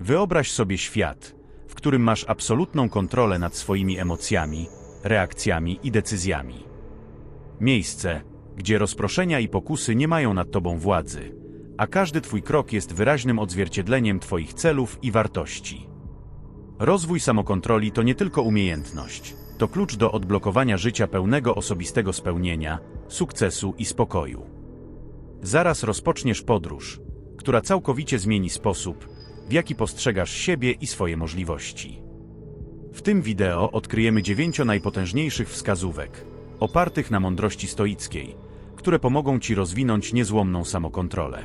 Wyobraź sobie świat, w którym masz absolutną kontrolę nad swoimi emocjami, reakcjami i decyzjami. Miejsce, gdzie rozproszenia i pokusy nie mają nad tobą władzy, a każdy twój krok jest wyraźnym odzwierciedleniem twoich celów i wartości. Rozwój samokontroli to nie tylko umiejętność, to klucz do odblokowania życia pełnego osobistego spełnienia, sukcesu i spokoju. Zaraz rozpoczniesz podróż, która całkowicie zmieni sposób, w jaki postrzegasz siebie i swoje możliwości. W tym wideo odkryjemy dziewięcio najpotężniejszych wskazówek, opartych na mądrości stoickiej, które pomogą Ci rozwinąć niezłomną samokontrolę.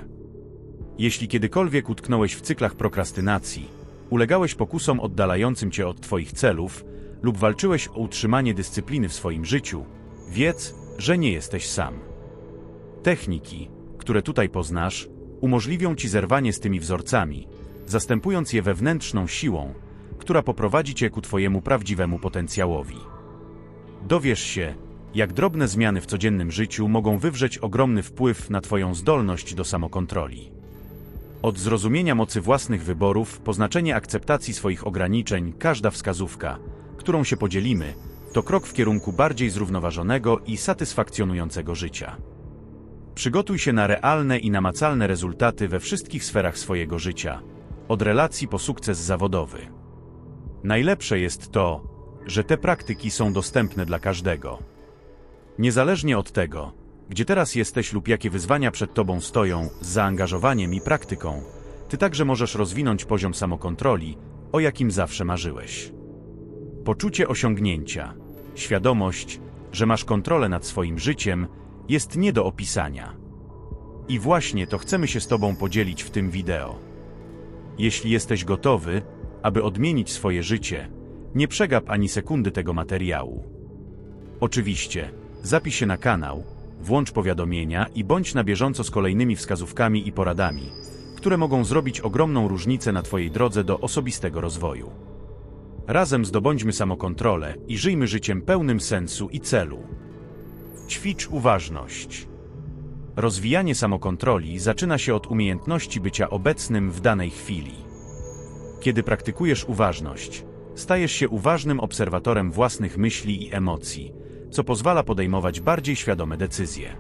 Jeśli kiedykolwiek utknąłeś w cyklach prokrastynacji, ulegałeś pokusom oddalającym Cię od Twoich celów lub walczyłeś o utrzymanie dyscypliny w swoim życiu, wiedz, że nie jesteś sam. Techniki, które tutaj poznasz, umożliwią Ci zerwanie z tymi wzorcami, zastępując je wewnętrzną siłą, która poprowadzi Cię ku Twojemu prawdziwemu potencjałowi. Dowiesz się, jak drobne zmiany w codziennym życiu mogą wywrzeć ogromny wpływ na Twoją zdolność do samokontroli. Od zrozumienia mocy własnych wyborów po znaczenie akceptacji swoich ograniczeń, każda wskazówka, którą się podzielimy, to krok w kierunku bardziej zrównoważonego i satysfakcjonującego życia. Przygotuj się na realne i namacalne rezultaty we wszystkich sferach swojego życia, od relacji po sukces zawodowy. Najlepsze jest to, że te praktyki są dostępne dla każdego. Niezależnie od tego, gdzie teraz jesteś lub jakie wyzwania przed tobą stoją, z zaangażowaniem i praktyką, ty także możesz rozwinąć poziom samokontroli, o jakim zawsze marzyłeś. Poczucie osiągnięcia, świadomość, że masz kontrolę nad swoim życiem, jest nie do opisania. I właśnie to chcemy się z Tobą podzielić w tym wideo. Jeśli jesteś gotowy, aby odmienić swoje życie, nie przegap ani sekundy tego materiału. Oczywiście, zapisz się na kanał, włącz powiadomienia i bądź na bieżąco z kolejnymi wskazówkami i poradami, które mogą zrobić ogromną różnicę na Twojej drodze do osobistego rozwoju. Razem zdobądźmy samokontrolę i żyjmy życiem pełnym sensu i celu. Ćwicz uważność. Rozwijanie samokontroli zaczyna się od umiejętności bycia obecnym w danej chwili. Kiedy praktykujesz uważność, stajesz się uważnym obserwatorem własnych myśli i emocji, co pozwala podejmować bardziej świadome decyzje.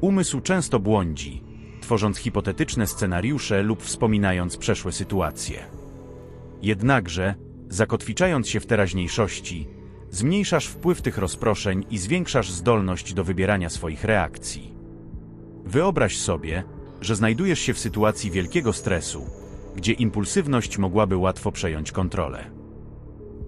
Umysł często błądzi, tworząc hipotetyczne scenariusze lub wspominając przeszłe sytuacje. Jednakże, zakotwiczając się w teraźniejszości, zmniejszasz wpływ tych rozproszeń i zwiększasz zdolność do wybierania swoich reakcji. Wyobraź sobie, że znajdujesz się w sytuacji wielkiego stresu, gdzie impulsywność mogłaby łatwo przejąć kontrolę.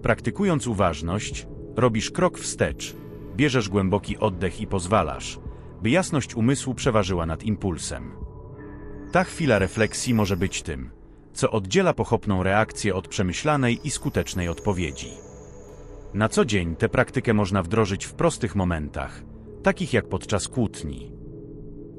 Praktykując uważność, robisz krok wstecz, bierzesz głęboki oddech i pozwalasz, by jasność umysłu przeważyła nad impulsem. Ta chwila refleksji może być tym, co oddziela pochopną reakcję od przemyślanej i skutecznej odpowiedzi. Na co dzień tę praktykę można wdrożyć w prostych momentach, takich jak podczas kłótni.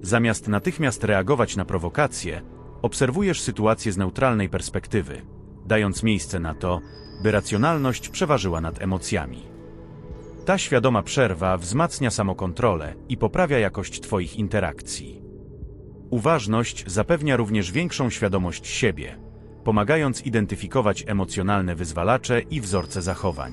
Zamiast natychmiast reagować na prowokacje, obserwujesz sytuację z neutralnej perspektywy, dając miejsce na to, by racjonalność przeważyła nad emocjami. Ta świadoma przerwa wzmacnia samokontrolę i poprawia jakość Twoich interakcji. Uważność zapewnia również większą świadomość siebie, pomagając identyfikować emocjonalne wyzwalacze i wzorce zachowań.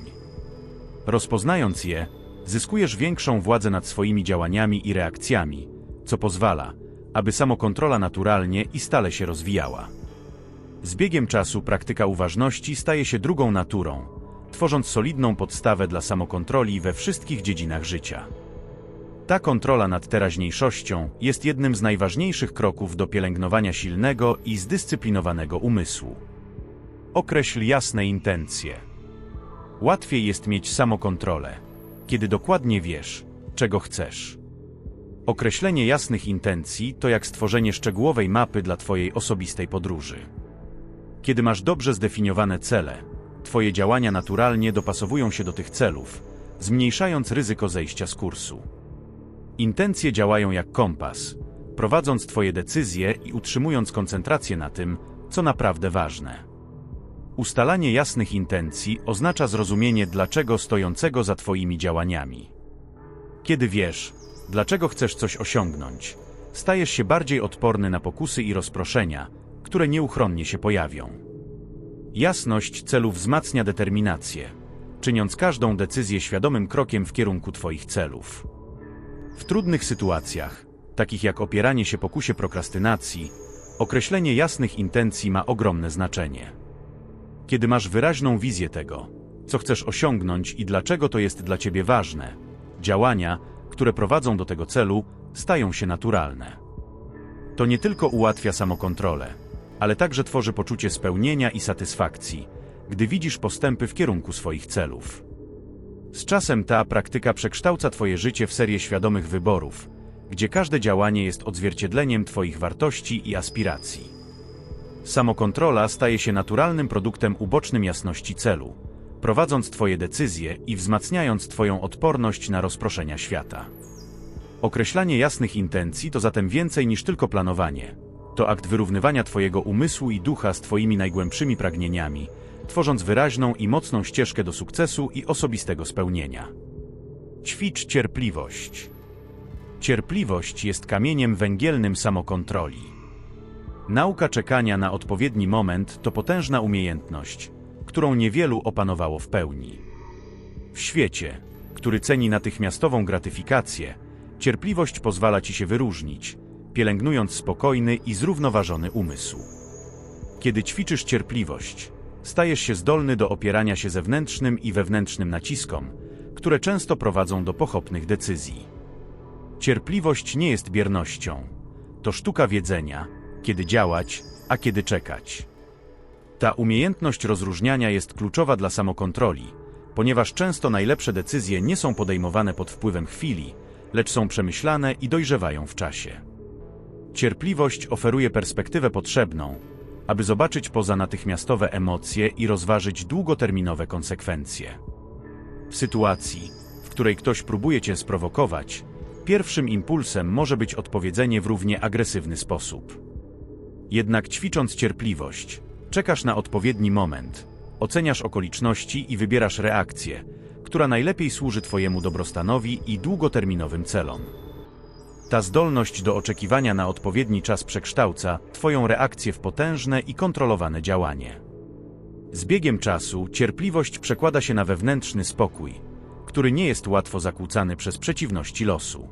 Rozpoznając je, zyskujesz większą władzę nad swoimi działaniami i reakcjami, co pozwala, aby samokontrola naturalnie i stale się rozwijała. Z biegiem czasu praktyka uważności staje się drugą naturą, tworząc solidną podstawę dla samokontroli we wszystkich dziedzinach życia. Ta kontrola nad teraźniejszością jest jednym z najważniejszych kroków do pielęgnowania silnego i zdyscyplinowanego umysłu. Określ jasne intencje. Łatwiej jest mieć samokontrolę, kiedy dokładnie wiesz, czego chcesz. Określenie jasnych intencji to jak stworzenie szczegółowej mapy dla Twojej osobistej podróży. Kiedy masz dobrze zdefiniowane cele, Twoje działania naturalnie dopasowują się do tych celów, zmniejszając ryzyko zejścia z kursu. Intencje działają jak kompas, prowadząc Twoje decyzje i utrzymując koncentrację na tym, co naprawdę ważne. Ustalanie jasnych intencji oznacza zrozumienie dlaczego stojącego za Twoimi działaniami. Kiedy wiesz, dlaczego chcesz coś osiągnąć, stajesz się bardziej odporny na pokusy i rozproszenia, które nieuchronnie się pojawią. Jasność celu wzmacnia determinację, czyniąc każdą decyzję świadomym krokiem w kierunku Twoich celów. W trudnych sytuacjach, takich jak opieranie się pokusie prokrastynacji, określenie jasnych intencji ma ogromne znaczenie. Kiedy masz wyraźną wizję tego, co chcesz osiągnąć i dlaczego to jest dla ciebie ważne, działania, które prowadzą do tego celu, stają się naturalne. To nie tylko ułatwia samokontrolę, ale także tworzy poczucie spełnienia i satysfakcji, gdy widzisz postępy w kierunku swoich celów. Z czasem ta praktyka przekształca Twoje życie w serię świadomych wyborów, gdzie każde działanie jest odzwierciedleniem Twoich wartości i aspiracji. Samokontrola staje się naturalnym produktem ubocznym jasności celu, prowadząc Twoje decyzje i wzmacniając Twoją odporność na rozproszenia świata. Określanie jasnych intencji to zatem więcej niż tylko planowanie. To akt wyrównywania Twojego umysłu i ducha z Twoimi najgłębszymi pragnieniami, tworząc wyraźną i mocną ścieżkę do sukcesu i osobistego spełnienia. Ćwicz cierpliwość. Cierpliwość jest kamieniem węgielnym samokontroli. Nauka czekania na odpowiedni moment to potężna umiejętność, którą niewielu opanowało w pełni. W świecie, który ceni natychmiastową gratyfikację, cierpliwość pozwala ci się wyróżnić, pielęgnując spokojny i zrównoważony umysł. Kiedy ćwiczysz cierpliwość, stajesz się zdolny do opierania się zewnętrznym i wewnętrznym naciskom, które często prowadzą do pochopnych decyzji. Cierpliwość nie jest biernością. To sztuka wiedzenia, kiedy działać, a kiedy czekać. Ta umiejętność rozróżniania jest kluczowa dla samokontroli, ponieważ często najlepsze decyzje nie są podejmowane pod wpływem chwili, lecz są przemyślane i dojrzewają w czasie. Cierpliwość oferuje perspektywę potrzebną, aby zobaczyć poza natychmiastowe emocje i rozważyć długoterminowe konsekwencje. W sytuacji, w której ktoś próbuje cię sprowokować, pierwszym impulsem może być odpowiedzenie w równie agresywny sposób. Jednak ćwicząc cierpliwość, czekasz na odpowiedni moment, oceniasz okoliczności i wybierasz reakcję, która najlepiej służy Twojemu dobrostanowi i długoterminowym celom. Ta zdolność do oczekiwania na odpowiedni czas przekształca Twoją reakcję w potężne i kontrolowane działanie. Z biegiem czasu cierpliwość przekłada się na wewnętrzny spokój, który nie jest łatwo zakłócany przez przeciwności losu.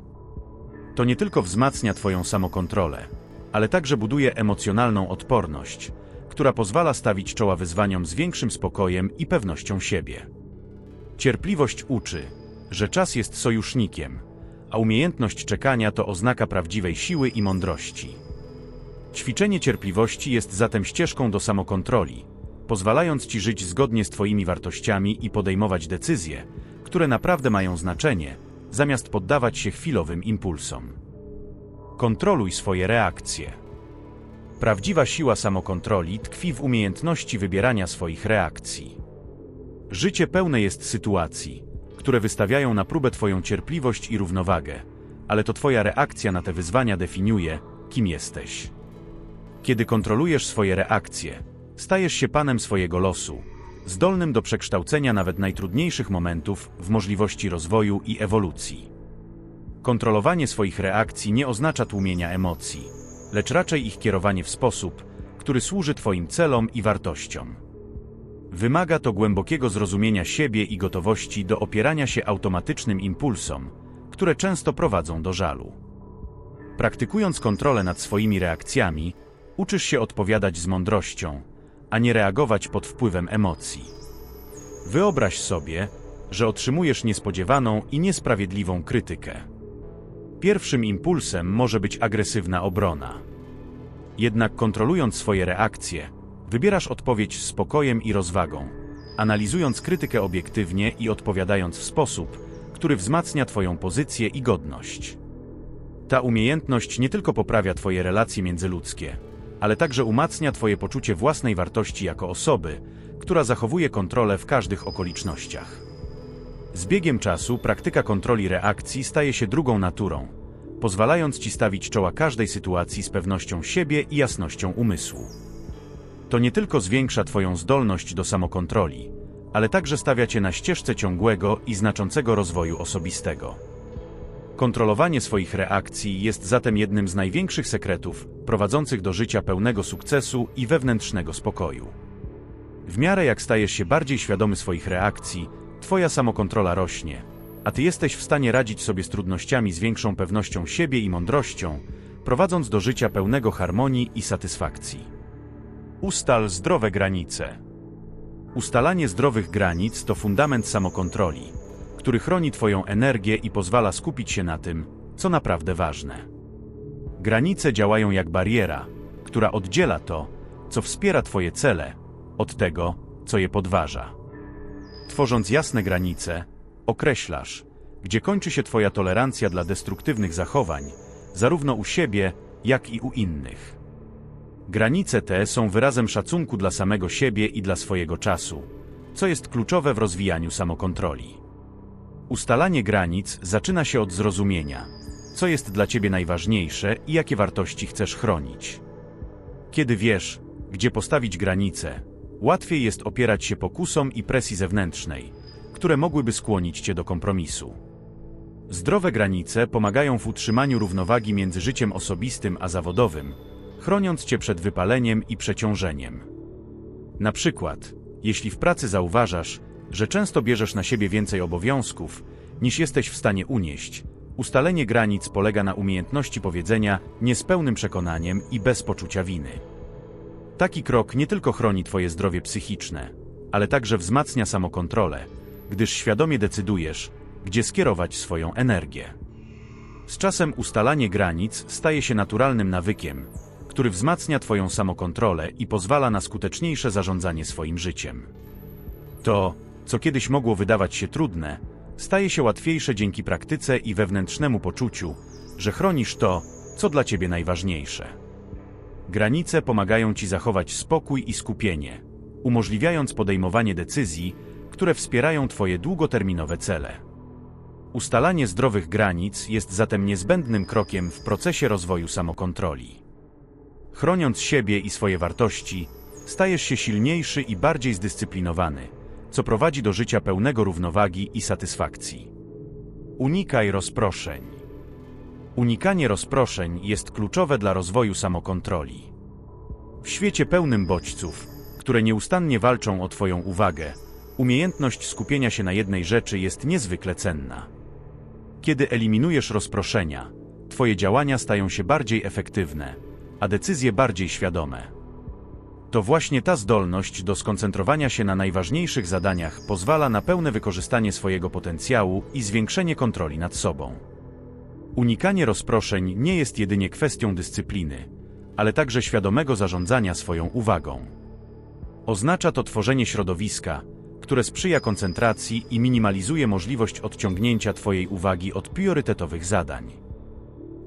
To nie tylko wzmacnia Twoją samokontrolę, ale także buduje emocjonalną odporność, która pozwala stawić czoła wyzwaniom z większym spokojem i pewnością siebie. Cierpliwość uczy, że czas jest sojusznikiem, a umiejętność czekania to oznaka prawdziwej siły i mądrości. Ćwiczenie cierpliwości jest zatem ścieżką do samokontroli, pozwalając ci żyć zgodnie z Twoimi wartościami i podejmować decyzje, które naprawdę mają znaczenie, zamiast poddawać się chwilowym impulsom. Kontroluj swoje reakcje. Prawdziwa siła samokontroli tkwi w umiejętności wybierania swoich reakcji. Życie pełne jest sytuacji, które wystawiają na próbę Twoją cierpliwość i równowagę, ale to Twoja reakcja na te wyzwania definiuje, kim jesteś. Kiedy kontrolujesz swoje reakcje, stajesz się panem swojego losu, zdolnym do przekształcenia nawet najtrudniejszych momentów w możliwości rozwoju i ewolucji. Kontrolowanie swoich reakcji nie oznacza tłumienia emocji, lecz raczej ich kierowanie w sposób, który służy Twoim celom i wartościom. Wymaga to głębokiego zrozumienia siebie i gotowości do opierania się automatycznym impulsom, które często prowadzą do żalu. Praktykując kontrolę nad swoimi reakcjami, uczysz się odpowiadać z mądrością, a nie reagować pod wpływem emocji. Wyobraź sobie, że otrzymujesz niespodziewaną i niesprawiedliwą krytykę. Pierwszym impulsem może być agresywna obrona. Jednak kontrolując swoje reakcje, wybierasz odpowiedź z spokojem i rozwagą, analizując krytykę obiektywnie i odpowiadając w sposób, który wzmacnia Twoją pozycję i godność. Ta umiejętność nie tylko poprawia Twoje relacje międzyludzkie, ale także umacnia Twoje poczucie własnej wartości jako osoby, która zachowuje kontrolę w każdych okolicznościach. Z biegiem czasu praktyka kontroli reakcji staje się drugą naturą, pozwalając Ci stawić czoła każdej sytuacji z pewnością siebie i jasnością umysłu. To nie tylko zwiększa Twoją zdolność do samokontroli, ale także stawia Cię na ścieżce ciągłego i znaczącego rozwoju osobistego. Kontrolowanie swoich reakcji jest zatem jednym z największych sekretów prowadzących do życia pełnego sukcesu i wewnętrznego spokoju. W miarę jak stajesz się bardziej świadomy swoich reakcji, twoja samokontrola rośnie, a ty jesteś w stanie radzić sobie z trudnościami z większą pewnością siebie i mądrością, prowadząc do życia pełnego harmonii i satysfakcji. Ustal zdrowe granice. Ustalanie zdrowych granic to fundament samokontroli, który chroni Twoją energię i pozwala skupić się na tym, co naprawdę ważne. Granice działają jak bariera, która oddziela to, co wspiera Twoje cele, od tego, co je podważa. Tworząc jasne granice, określasz, gdzie kończy się Twoja tolerancja dla destruktywnych zachowań, zarówno u siebie, jak i u innych. Granice te są wyrazem szacunku dla samego siebie i dla swojego czasu, co jest kluczowe w rozwijaniu samokontroli. Ustalanie granic zaczyna się od zrozumienia, co jest dla ciebie najważniejsze i jakie wartości chcesz chronić. Kiedy wiesz, gdzie postawić granice, łatwiej jest opierać się pokusom i presji zewnętrznej, które mogłyby skłonić cię do kompromisu. Zdrowe granice pomagają w utrzymaniu równowagi między życiem osobistym a zawodowym, chroniąc cię przed wypaleniem i przeciążeniem. Na przykład, jeśli w pracy zauważasz, że często bierzesz na siebie więcej obowiązków, niż jesteś w stanie unieść, ustalenie granic polega na umiejętności powiedzenia nie z pełnym przekonaniem i bez poczucia winy. Taki krok nie tylko chroni Twoje zdrowie psychiczne, ale także wzmacnia samokontrolę, gdyż świadomie decydujesz, gdzie skierować swoją energię. Z czasem ustalanie granic staje się naturalnym nawykiem, który wzmacnia Twoją samokontrolę i pozwala na skuteczniejsze zarządzanie swoim życiem. To, co kiedyś mogło wydawać się trudne, staje się łatwiejsze dzięki praktyce i wewnętrznemu poczuciu, że chronisz to, co dla Ciebie najważniejsze. Granice pomagają Ci zachować spokój i skupienie, umożliwiając podejmowanie decyzji, które wspierają Twoje długoterminowe cele. Ustalanie zdrowych granic jest zatem niezbędnym krokiem w procesie rozwoju samokontroli. Chroniąc siebie i swoje wartości, stajesz się silniejszy i bardziej zdyscyplinowany, co prowadzi do życia pełnego równowagi i satysfakcji. Unikaj rozproszeń. Unikanie rozproszeń jest kluczowe dla rozwoju samokontroli. W świecie pełnym bodźców, które nieustannie walczą o Twoją uwagę, umiejętność skupienia się na jednej rzeczy jest niezwykle cenna. Kiedy eliminujesz rozproszenia, Twoje działania stają się bardziej efektywne, a decyzje bardziej świadome. To właśnie ta zdolność do skoncentrowania się na najważniejszych zadaniach pozwala na pełne wykorzystanie swojego potencjału i zwiększenie kontroli nad sobą. Unikanie rozproszeń nie jest jedynie kwestią dyscypliny, ale także świadomego zarządzania swoją uwagą. Oznacza to tworzenie środowiska, które sprzyja koncentracji i minimalizuje możliwość odciągnięcia Twojej uwagi od priorytetowych zadań.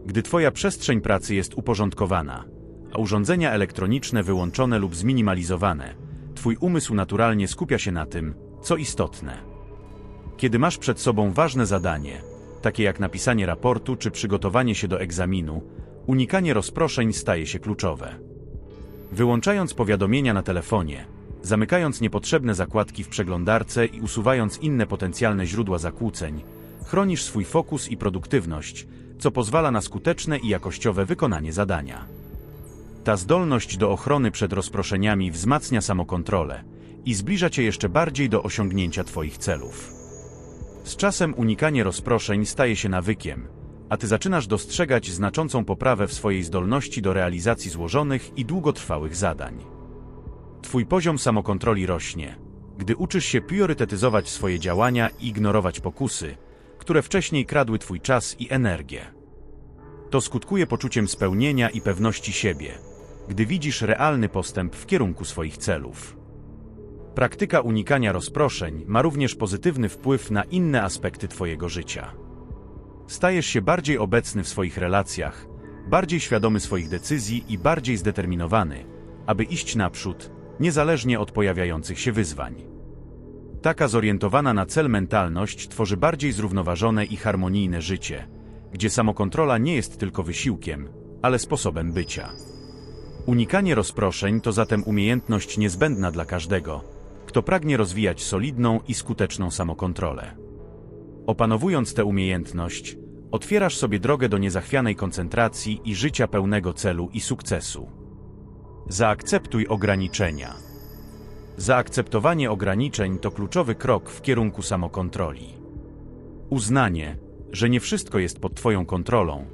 Gdy Twoja przestrzeń pracy jest uporządkowana, a urządzenia elektroniczne wyłączone lub zminimalizowane, Twój umysł naturalnie skupia się na tym, co istotne. Kiedy masz przed sobą ważne zadanie, takie jak napisanie raportu czy przygotowanie się do egzaminu, unikanie rozproszeń staje się kluczowe. Wyłączając powiadomienia na telefonie, zamykając niepotrzebne zakładki w przeglądarce i usuwając inne potencjalne źródła zakłóceń, chronisz swój fokus i produktywność, co pozwala na skuteczne i jakościowe wykonanie zadania. Ta zdolność do ochrony przed rozproszeniami wzmacnia samokontrolę i zbliża cię jeszcze bardziej do osiągnięcia Twoich celów. Z czasem unikanie rozproszeń staje się nawykiem, a ty zaczynasz dostrzegać znaczącą poprawę w swojej zdolności do realizacji złożonych i długotrwałych zadań. Twój poziom samokontroli rośnie, gdy uczysz się priorytetyzować swoje działania i ignorować pokusy, które wcześniej kradły Twój czas i energię. To skutkuje poczuciem spełnienia i pewności siebie, gdy widzisz realny postęp w kierunku swoich celów. Praktyka unikania rozproszeń ma również pozytywny wpływ na inne aspekty Twojego życia. Stajesz się bardziej obecny w swoich relacjach, bardziej świadomy swoich decyzji i bardziej zdeterminowany, aby iść naprzód, niezależnie od pojawiających się wyzwań. Taka zorientowana na cel mentalność tworzy bardziej zrównoważone i harmonijne życie, gdzie samokontrola nie jest tylko wysiłkiem, ale sposobem bycia. Unikanie rozproszeń to zatem umiejętność niezbędna dla każdego, kto pragnie rozwijać solidną i skuteczną samokontrolę. Opanowując tę umiejętność, otwierasz sobie drogę do niezachwianej koncentracji i życia pełnego celu i sukcesu. Zaakceptuj ograniczenia. Zaakceptowanie ograniczeń to kluczowy krok w kierunku samokontroli. Uznanie, że nie wszystko jest pod Twoją kontrolą,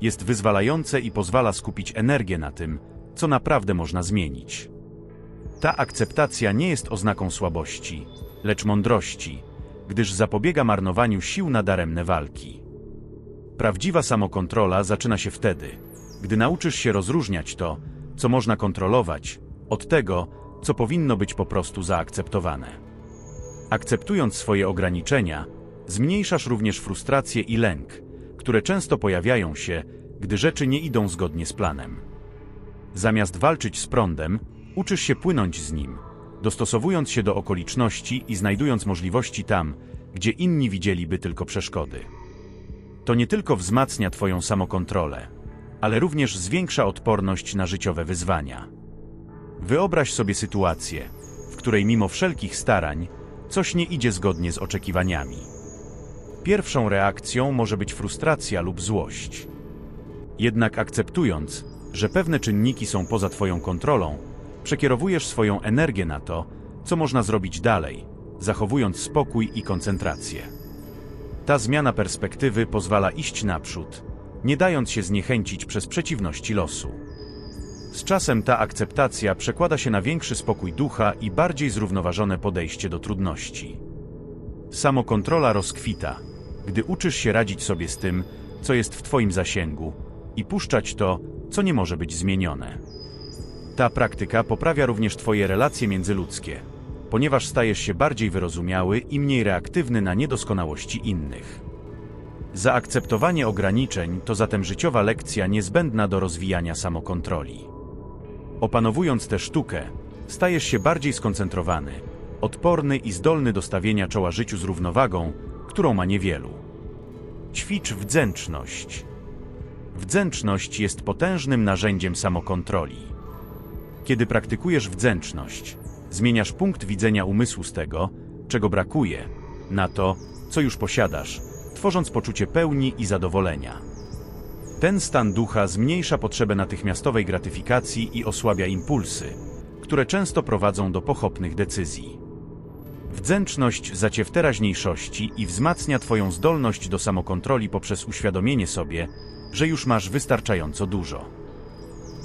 jest wyzwalające i pozwala skupić energię na tym, co naprawdę można zmienić. Ta akceptacja nie jest oznaką słabości, lecz mądrości, gdyż zapobiega marnowaniu sił na daremne walki. Prawdziwa samokontrola zaczyna się wtedy, gdy nauczysz się rozróżniać to, co można kontrolować, od tego, co powinno być po prostu zaakceptowane. Akceptując swoje ograniczenia, zmniejszasz również frustrację i lęk, które często pojawiają się, gdy rzeczy nie idą zgodnie z planem. Zamiast walczyć z prądem, uczysz się płynąć z nim, dostosowując się do okoliczności i znajdując możliwości tam, gdzie inni widzieliby tylko przeszkody. To nie tylko wzmacnia Twoją samokontrolę, ale również zwiększa odporność na życiowe wyzwania. Wyobraź sobie sytuację, w której mimo wszelkich starań coś nie idzie zgodnie z oczekiwaniami. Pierwszą reakcją może być frustracja lub złość. Jednak akceptując, że pewne czynniki są poza Twoją kontrolą, przekierowujesz swoją energię na to, co można zrobić dalej, zachowując spokój i koncentrację. Ta zmiana perspektywy pozwala iść naprzód, nie dając się zniechęcić przez przeciwności losu. Z czasem ta akceptacja przekłada się na większy spokój ducha i bardziej zrównoważone podejście do trudności. Samokontrola rozkwita, gdy uczysz się radzić sobie z tym, co jest w Twoim zasięgu i puszczać to, co nie może być zmienione. Ta praktyka poprawia również Twoje relacje międzyludzkie, ponieważ stajesz się bardziej wyrozumiały i mniej reaktywny na niedoskonałości innych. Zaakceptowanie ograniczeń to zatem życiowa lekcja niezbędna do rozwijania samokontroli. Opanowując tę sztukę, stajesz się bardziej skoncentrowany, odporny i zdolny do stawienia czoła życiu z równowagą, którą ma niewielu. Ćwicz wdzięczność. Wdzięczność jest potężnym narzędziem samokontroli. Kiedy praktykujesz wdzięczność, zmieniasz punkt widzenia umysłu z tego, czego brakuje, na to, co już posiadasz, tworząc poczucie pełni i zadowolenia. Ten stan ducha zmniejsza potrzebę natychmiastowej gratyfikacji i osłabia impulsy, które często prowadzą do pochopnych decyzji. Wdzięczność zacie w teraźniejszości i wzmacnia Twoją zdolność do samokontroli poprzez uświadomienie sobie, że już masz wystarczająco dużo.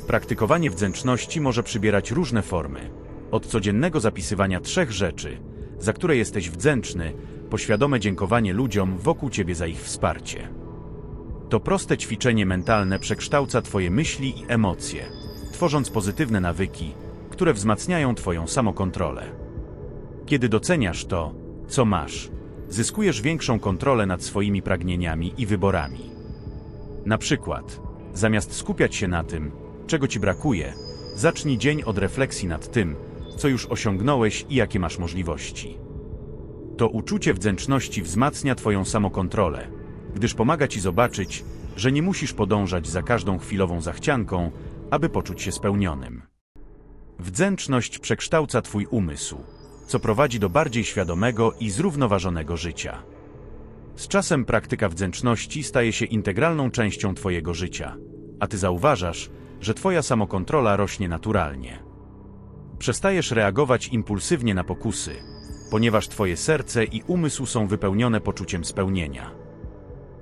Praktykowanie wdzięczności może przybierać różne formy. Od codziennego zapisywania trzech rzeczy, za które jesteś wdzięczny, po świadome dziękowanie ludziom wokół Ciebie za ich wsparcie. To proste ćwiczenie mentalne przekształca Twoje myśli i emocje, tworząc pozytywne nawyki, które wzmacniają Twoją samokontrolę. Kiedy doceniasz to, co masz, zyskujesz większą kontrolę nad swoimi pragnieniami i wyborami. Na przykład, zamiast skupiać się na tym, czego ci brakuje, zacznij dzień od refleksji nad tym, co już osiągnąłeś i jakie masz możliwości. To uczucie wdzięczności wzmacnia Twoją samokontrolę, gdyż pomaga Ci zobaczyć, że nie musisz podążać za każdą chwilową zachcianką, aby poczuć się spełnionym. Wdzięczność przekształca Twój umysł, co prowadzi do bardziej świadomego i zrównoważonego życia. Z czasem praktyka wdzięczności staje się integralną częścią Twojego życia, a Ty zauważasz, że Twoja samokontrola rośnie naturalnie. Przestajesz reagować impulsywnie na pokusy, ponieważ Twoje serce i umysł są wypełnione poczuciem spełnienia.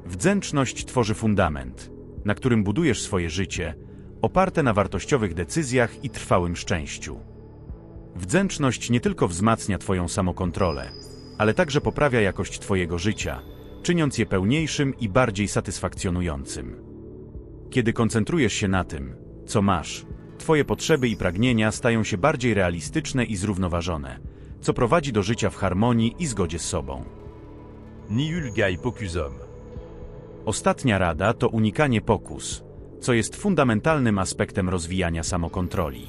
Wdzięczność tworzy fundament, na którym budujesz swoje życie, oparte na wartościowych decyzjach i trwałym szczęściu. Wdzięczność nie tylko wzmacnia Twoją samokontrolę, ale także poprawia jakość Twojego życia, czyniąc je pełniejszym i bardziej satysfakcjonującym. Kiedy koncentrujesz się na tym, co masz, Twoje potrzeby i pragnienia stają się bardziej realistyczne i zrównoważone, co prowadzi do życia w harmonii i zgodzie z sobą. Nihul pocusum. Ostatnia rada to unikanie pokus, co jest fundamentalnym aspektem rozwijania samokontroli.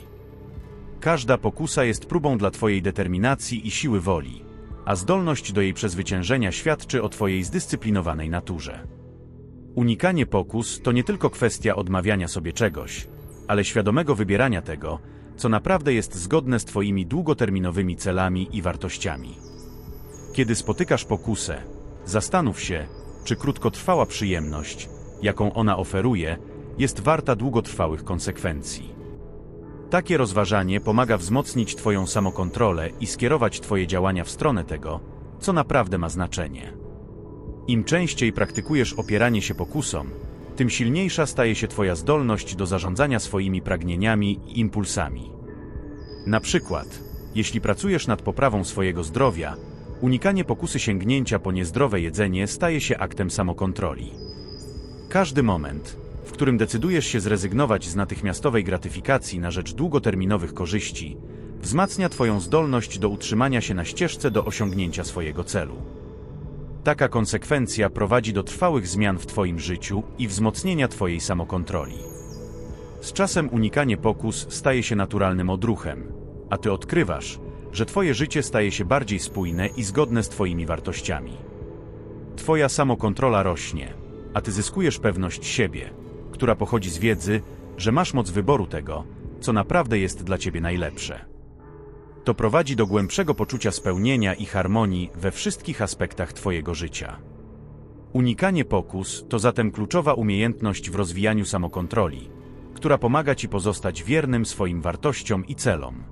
Każda pokusa jest próbą dla Twojej determinacji i siły woli, a zdolność do jej przezwyciężenia świadczy o Twojej zdyscyplinowanej naturze. Unikanie pokus to nie tylko kwestia odmawiania sobie czegoś, ale świadomego wybierania tego, co naprawdę jest zgodne z Twoimi długoterminowymi celami i wartościami. Kiedy spotykasz pokusę, zastanów się, czy krótkotrwała przyjemność, jaką ona oferuje, jest warta długotrwałych konsekwencji. Takie rozważanie pomaga wzmocnić Twoją samokontrolę i skierować Twoje działania w stronę tego, co naprawdę ma znaczenie. Im częściej praktykujesz opieranie się pokusom, tym silniejsza staje się Twoja zdolność do zarządzania swoimi pragnieniami i impulsami. Na przykład, jeśli pracujesz nad poprawą swojego zdrowia, unikanie pokusy sięgnięcia po niezdrowe jedzenie staje się aktem samokontroli. Każdy moment, w którym decydujesz się zrezygnować z natychmiastowej gratyfikacji na rzecz długoterminowych korzyści, wzmacnia Twoją zdolność do utrzymania się na ścieżce do osiągnięcia swojego celu. Taka konsekwencja prowadzi do trwałych zmian w Twoim życiu i wzmocnienia Twojej samokontroli. Z czasem unikanie pokus staje się naturalnym odruchem, a Ty odkrywasz, że Twoje życie staje się bardziej spójne i zgodne z Twoimi wartościami. Twoja samokontrola rośnie, a Ty zyskujesz pewność siebie, która pochodzi z wiedzy, że masz moc wyboru tego, co naprawdę jest dla Ciebie najlepsze. To prowadzi do głębszego poczucia spełnienia i harmonii we wszystkich aspektach Twojego życia. Unikanie pokus to zatem kluczowa umiejętność w rozwijaniu samokontroli, która pomaga Ci pozostać wiernym swoim wartościom i celom.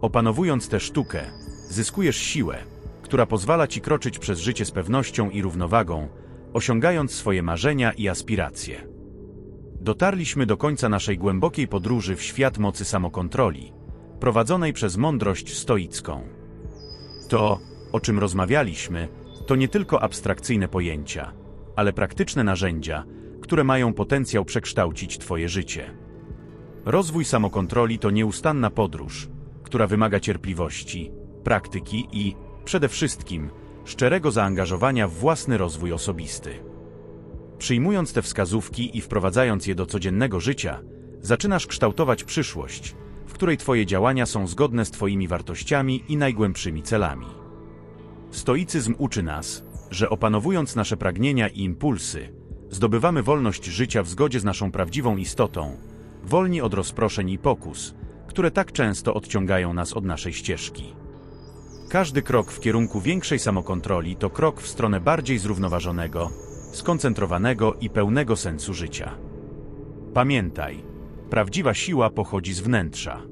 Opanowując tę sztukę, zyskujesz siłę, która pozwala Ci kroczyć przez życie z pewnością i równowagą, osiągając swoje marzenia i aspiracje. Dotarliśmy do końca naszej głębokiej podróży w świat mocy samokontroli, prowadzonej przez mądrość stoicką. To, o czym rozmawialiśmy, to nie tylko abstrakcyjne pojęcia, ale praktyczne narzędzia, które mają potencjał przekształcić Twoje życie. Rozwój samokontroli to nieustanna podróż, która wymaga cierpliwości, praktyki i, przede wszystkim, szczerego zaangażowania w własny rozwój osobisty. Przyjmując te wskazówki i wprowadzając je do codziennego życia, zaczynasz kształtować przyszłość, której Twoje działania są zgodne z Twoimi wartościami i najgłębszymi celami. Stoicyzm uczy nas, że opanowując nasze pragnienia i impulsy, zdobywamy wolność życia w zgodzie z naszą prawdziwą istotą, wolni od rozproszeń i pokus, które tak często odciągają nas od naszej ścieżki. Każdy krok w kierunku większej samokontroli to krok w stronę bardziej zrównoważonego, skoncentrowanego i pełnego sensu życia. Pamiętaj, prawdziwa siła pochodzi z wnętrza.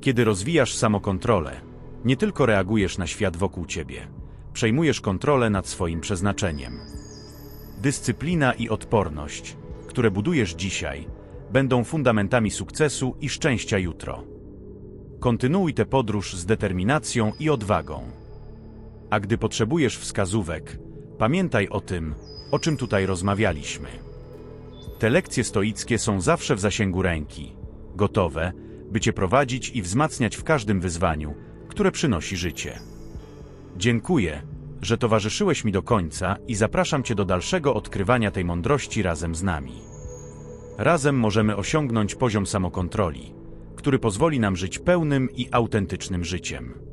Kiedy rozwijasz samokontrolę, nie tylko reagujesz na świat wokół ciebie, przejmujesz kontrolę nad swoim przeznaczeniem. Dyscyplina i odporność, które budujesz dzisiaj, będą fundamentami sukcesu i szczęścia jutro. Kontynuuj tę podróż z determinacją i odwagą. A gdy potrzebujesz wskazówek, pamiętaj o tym, o czym tutaj rozmawialiśmy. Te lekcje stoickie są zawsze w zasięgu ręki, gotowe, by Cię prowadzić i wzmacniać w każdym wyzwaniu, które przynosi życie. Dziękuję, że towarzyszyłeś mi do końca i zapraszam Cię do dalszego odkrywania tej mądrości razem z nami. Razem możemy osiągnąć poziom samokontroli, który pozwoli nam żyć pełnym i autentycznym życiem.